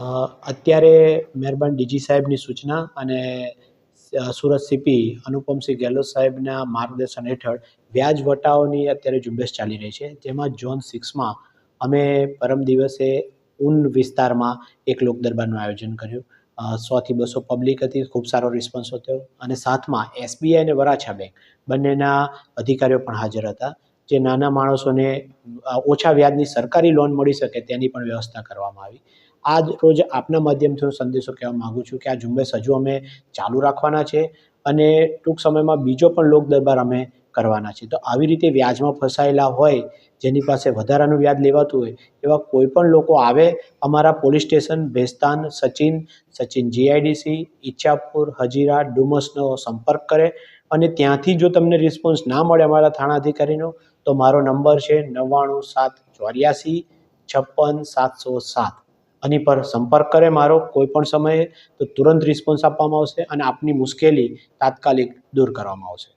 અત્યારે મહેરબાન ડીજી સાહેબની સૂચના અને સુરત સીપી અનુપમસિંહ ગેહલોત સાહેબના માર્ગદર્શન હેઠળ વ્યાજ વટાઓની અત્યારે ઝુંબેશ ચાલી રહી છે. જેમાં ઝોન સિક્સમાં અમે પરમ દિવસે ઉન વિસ્તારમાં એક લોક દરબારનું આયોજન કર્યું. સોથી બસો પબ્લિક હતી, ખૂબ સારો રિસ્પોન્સ હતો અને સાથમાં એસબીઆઈ અને વરાછા બેંક બંનેના અધિકારીઓ પણ હાજર હતા. જે નાના માણસોને ઓછા વ્યાજની સરકારી લોન મળી શકે તેની પણ વ્યવસ્થા કરવામાં આવી. આજ રોજ આપના માધ્યમથી હું સંદેશો કહેવા માગું છું કે આ ઝુંબેશ હજુ અમે ચાલુ રાખવાના છે અને ટૂંક સમયમાં બીજો પણ લોક દરબાર અમે કરવાના છે. તો આવી રીતે વ્યાજમાં ફસાયેલા હોય, જેની પાસે વધારાનું વ્યાજ લેવાતું હોય, એવા કોઈ પણ લોકો આવે, અમારા police station, Bhestan, Sachin Sachin G I D C, Ichhapur, Hazira, ડુમસનો સંપર્ક કરે અને ત્યાંથી જો તમને રિસ્પોન્સ ના મળે અમારા થાણા અધિકારીનો તો મારો નંબર છે નવ્વાણું સાત ચોર્યાસી છપ્પન સાતસો સાત. આની પર સંપર્ક કરે મારો કોઈ પણ સમયે, તો તુરંત રિસ્પોન્સ આપવામાં આવશે અને આપની મુશ્કેલી તાત્કાલિક દૂર કરવામાં આવશે.